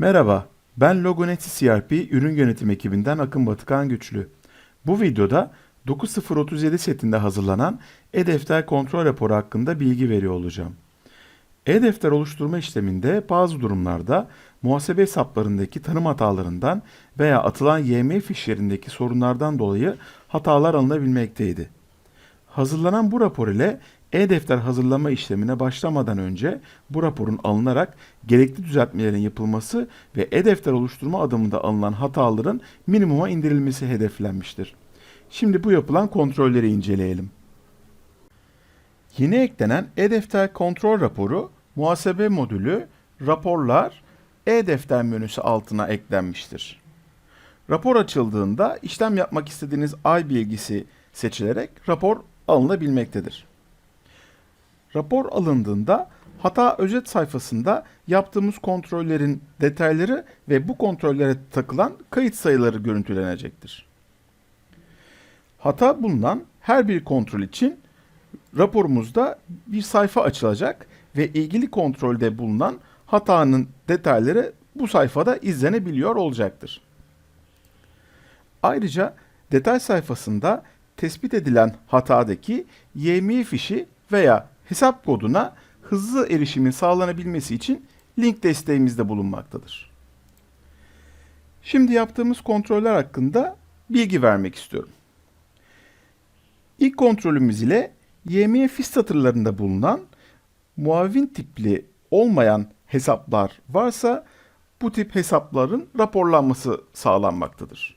Merhaba, ben Logoneti CRP ürün yönetim ekibinden Akın Batıkan Güçlü. Bu videoda 9037 setinde hazırlanan e-defter kontrol raporu hakkında bilgi veriyor olacağım. E-defter oluşturma işleminde bazı durumlarda muhasebe hesaplarındaki tanım hatalarından veya atılan YM fişlerindeki sorunlardan dolayı hatalar alınabilmekteydi. Hazırlanan bu rapor ile e-defter hazırlama işlemine başlamadan önce bu raporun alınarak gerekli düzeltmelerin yapılması ve e-defter oluşturma adımında alınan hataların minimuma indirilmesi hedeflenmiştir. Şimdi bu yapılan kontrolleri inceleyelim. Yeni eklenen e-defter kontrol raporu muhasebe modülü, raporlar, e-defter menüsü altına eklenmiştir. Rapor açıldığında işlem yapmak istediğiniz ay bilgisi seçilerek rapor alınabilmektedir. Rapor alındığında hata özet sayfasında yaptığımız kontrollerin detayları ve bu kontrollere takılan kayıt sayıları görüntülenecektir. Hata bulunan her bir kontrol için raporumuzda bir sayfa açılacak ve ilgili kontrolde bulunan hatanın detayları bu sayfada izlenebiliyor olacaktır. Ayrıca detay sayfasında tespit edilen hatadaki YMI fişi veya hesap koduna hızlı erişimin sağlanabilmesi için link desteğimizde bulunmaktadır. Şimdi yaptığımız kontroller hakkında bilgi vermek istiyorum. İlk kontrolümüz ile YMI fiş satırlarında bulunan muavin tipli olmayan hesaplar varsa bu tip hesapların raporlanması sağlanmaktadır.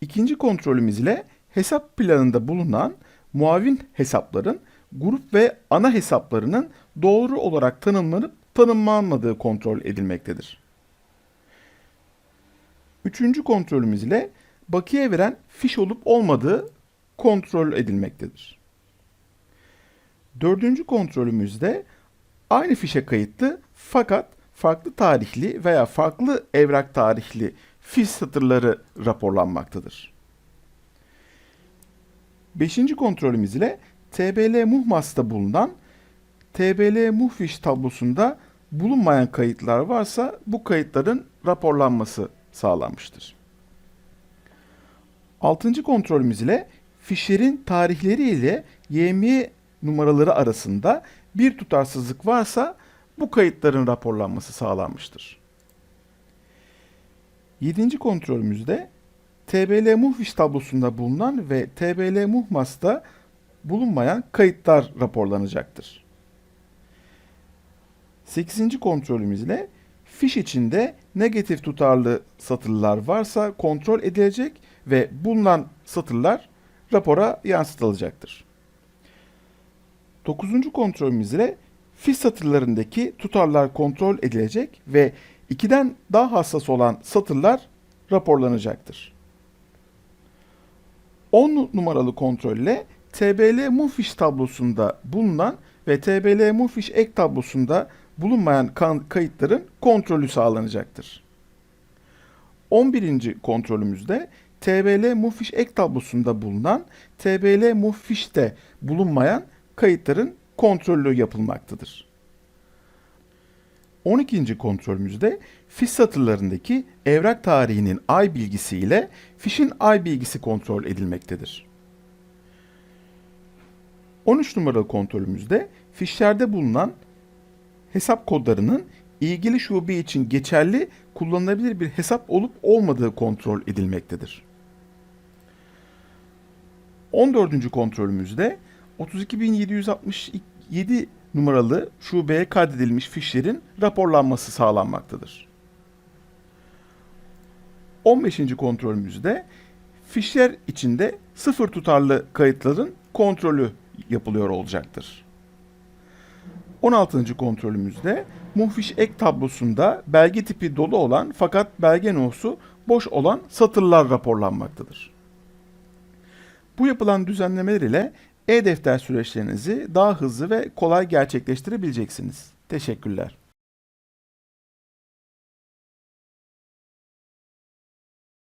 İkinci kontrolümüz ile hesap planında bulunan muavin hesapların grup ve ana hesaplarının doğru olarak tanımlanıp tanımlanmadığı kontrol edilmektedir. Üçüncü kontrolümüz ile bakiye veren fiş olup olmadığı kontrol edilmektedir. Dördüncü kontrolümüzde aynı fişe kayıtlı fakat farklı tarihli veya farklı evrak tarihli fiş satırları raporlanmaktadır. Beşinci kontrolümüz ile TBL Muhmas'ta bulunan TBL Muhfiş tablosunda bulunmayan kayıtlar varsa bu kayıtların raporlanması sağlanmıştır. Altıncı kontrolümüz ile fişlerin tarihleri ile YMI numaraları arasında bir tutarsızlık varsa bu kayıtların raporlanması sağlanmıştır. Yedinci kontrolümüzde TBL Muhfiş tablosunda bulunan ve TBL Muhmas'ta bulunmayan kayıtlar raporlanacaktır. 8. kontrolümüz ile fiş içinde negatif tutarlı satırlar varsa kontrol edilecek ve bulunan satırlar rapora yansıtılacaktır. 9. kontrolümüz ile fiş satırlarındaki tutarlar kontrol edilecek ve 2'den daha hassas olan satırlar raporlanacaktır. 10 numaralı kontrolle TBL Mufiş tablosunda bulunan ve TBL Mufiş ek tablosunda bulunmayan kayıtların kontrolü sağlanacaktır. 11. kontrolümüzde TBL Mufiş ek tablosunda bulunan TBL Mufiş'te bulunmayan kayıtların kontrolü yapılmaktadır. 12. kontrolümüzde fiş satırlarındaki evrak tarihinin ay bilgisi ile fişin ay bilgisi kontrol edilmektedir. 13 numaralı kontrolümüzde fişlerde bulunan hesap kodlarının ilgili şube için geçerli kullanılabilir bir hesap olup olmadığı kontrol edilmektedir. 14. kontrolümüzde 32767 numaralı şubeye kaydedilmiş fişlerin raporlanması sağlanmaktadır. 15. kontrolümüzde fişler içinde sıfır tutarlı kayıtların kontrolü yapılıyor olacaktır. 16. kontrolümüzde muhfiş ek tablosunda belge tipi dolu olan fakat belge nosu boş olan satırlar raporlanmaktadır. Bu yapılan düzenlemeler ile e-defter süreçlerinizi daha hızlı ve kolay gerçekleştirebileceksiniz. Teşekkürler.